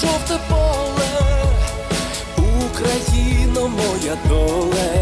Жовте поле, Україно, моя доле,